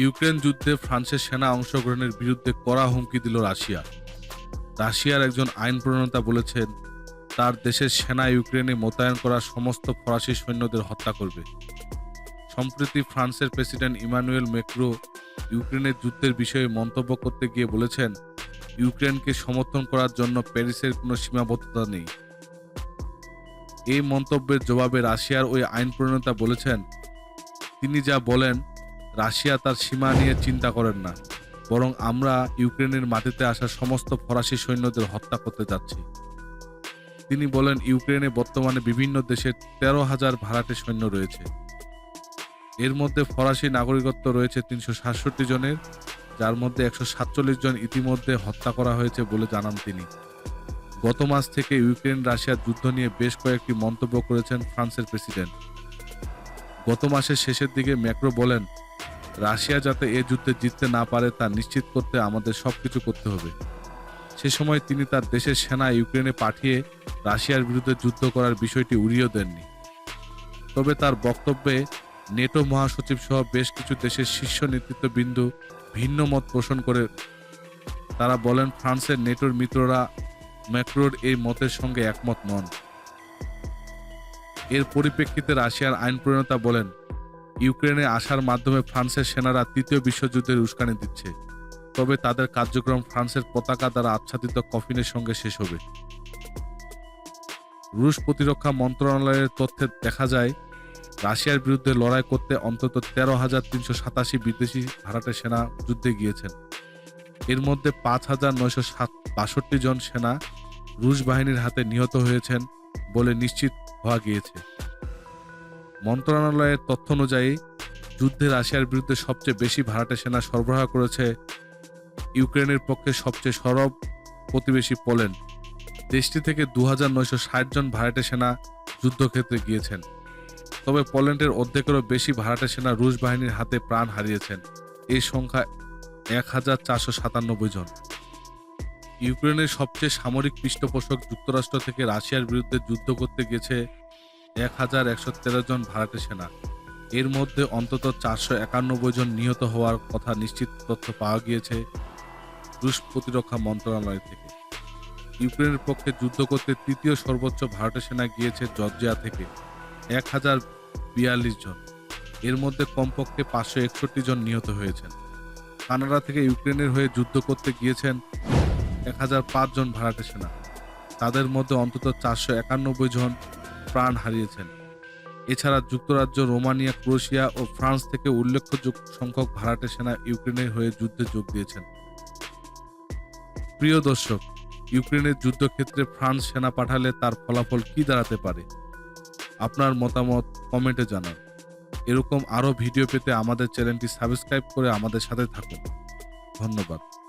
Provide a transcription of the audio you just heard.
Ukraine যুদ্ধে ফ্রান্সের সেনা অংশগ্রহণের বিরুদ্ধে কড়া হুমকি দিল রাশিয়া। রাশিয়ার একজন আইন প্রণেতা বলেছেন, তার দেশের সেনা ইউক্রেনে মোতায়েন করা সমস্ত ফরাসি সৈন্যদের হত্যা করবে। সম্প্রতি ফ্রান্সের প্রেসিডেন্ট ইমানুয়েল মেক্রো ইউক্রেনের যুদ্ধের বিষয়ে মন্তব্য করতে গিয়ে বলেছেন, ইউক্রেনকে সমর্থন করার জন্য প্যারিসের কোনো সীমাবদ্ধতা নেই। এই মন্তব্যের জবাবে রাশিয়ার ওই আইন প্রণেতা বলেছেন, তিনি যা বলেন রাশিয়া তার সীমা নিয়ে চিন্তা করেন না, বরং আমরা ইউক্রেনের মাটিতে আসা সমস্ত ফরাসি সৈন্যদের হত্যা করতে যাচ্ছি। তিনি বলেন, ইউক্রেনে বর্তমানে বিভিন্ন দেশের তেরো হাজার ভাড়াটে সৈন্য রয়েছে। এর মধ্যে ফরাসি নাগরিকত্ব রয়েছে তিনশো সাতষট্টি জনের, যার মধ্যে একশো সাতচল্লিশ জন ইতিমধ্যে হত্যা করা হয়েছে বলে জানান তিনি। গত মাস থেকে ইউক্রেন রাশিয়ার যুদ্ধ নিয়ে বেশ কয়েকটি মন্তব্য করেছেন ফ্রান্সের প্রেসিডেন্ট। গত মাসের শেষের দিকে ম্যাক্রো বলেন রাশিয়া যাতে এ যুদ্ধে জিততে না পারে তা নিশ্চিত করতে আমাদের সবকিছু করতে হবে। সে সময় তিনি তার দেশের সেনা ইউক্রেনে পাঠিয়ে রাশিয়ার বিরুদ্ধে যুদ্ধ করার বিষয়টি উড়িয়ে দেননি। তবে তার বক্তব্যে নেটো মহাসচিব সহ বেশ কিছু দেশের শীর্ষ নেতৃত্ববৃন্দু ভিন্ন মত পোষণ করে তারা বলেন, ফ্রান্সের নেটোর মিত্ররা ম্যাক্রোর এই মতের সঙ্গে একমত নন। এর পরিপ্রেক্ষিতে রাশিয়ার আইন প্রণেতা বলেন ইউক্রেনে আসার মাধ্যমে ফ্রান্সের সেনারা তৃতীয় বিশ্বযুদ্ধের উস্কানি দিচ্ছে। তবে তাদের কার্যক্রম ফ্রান্সের পতাকা দ্বারা আচ্ছাদিত কফিনের সঙ্গে শেষ হবে। রুশ প্রতিরক্ষা মন্ত্রণালয়ের তথ্যে দেখা যায়, রাশিয়ার বিরুদ্ধে লড়াই করতে অন্তত তেরো হাজার তিনশো সাতাশি বিদেশি ভাড়াটে সেনা যুদ্ধে গিয়েছেন। এর মধ্যে পাঁচ হাজার নয়শো সাত বাষট্টি জন সেনা রুশ বাহিনীর হাতে নিহত হয়েছেন বলে নিশ্চিত হওয়া গিয়েছে। মন্ত্রণালয়ের তথ্য অনুযায়ী, যুদ্ধে রাশিয়ার বিরুদ্ধে সবচেয়ে বেশি ভাড়াটে সেনা সরবরাহ করেছে ইউক্রেনের পক্ষে সবচেয়ে সরব প্রতিবেশী পোল্যান্ড। দেশটি থেকে দু হাজার নয়শো ষাট জন ভাড়াটে সেনা যুদ্ধক্ষেত্রে গিয়েছেন। তবে পোল্যান্ডের অর্ধেকেরও বেশি ভাড়াটে সেনা রুশ বাহিনীর হাতে প্রাণ হারিয়েছেন। এই সংখ্যা এক হাজার চারশো সাতানব্বই জন। ইউক্রেনের সবচেয়ে সামরিক পৃষ্ঠপোষক যুক্তরাষ্ট্র থেকে রাশিয়ার বিরুদ্ধে যুদ্ধ করতে গেছে এক হাজার একশো তেরো জন ভাড়াটে সেনা। এর মধ্যে অন্তত চারশো একানব্বই জন নিহত হওয়ার কথা নিশ্চিত তথ্য পাওয়া গিয়েছে রুশ প্রতিরক্ষা মন্ত্রণালয় থেকে। ইউক্রেনের পক্ষে যুদ্ধ করতে তৃতীয় সর্বোচ্চ ভারতে সেনা গিয়েছে জর্জিয়া থেকে, এক হাজার বিয়াল্লিশ জন। এর মধ্যে কমপক্ষে পাঁচশো একষট্টি জন নিহত হয়েছেন। কানাডা থেকে ইউক্রেনের হয়ে যুদ্ধ করতে গিয়েছেন এক হাজার পাঁচ জন ভাড়াটে সেনা। তাদের মধ্যে অন্তত চারশো একানব্বই জন প্রাণ হারিয়েছেন। এছাড়া যুক্তরাজ্য, রোমানিয়া, ক্রোয়েশিয়া ও ফ্রান্স থেকে উল্লেখযোগ্য সংখ্যক ভাড়াটে সেনা ইউক্রেনের হয়ে যুদ্ধে যোগ দিয়েছেন। প্রিয় দর্শক, ইউক্রেনের যুদ্ধক্ষেত্রে ফ্রান্স সেনা পাঠালে তার ফলাফল কি দাঁড়াতে পারে? আপনার মতামত কমেন্টে জানান। এরকম আরও ভিডিও পেতে আমাদের চ্যানেলটি সাবস্ক্রাইব করে আমাদের সাথে থাকুন। ধন্যবাদ।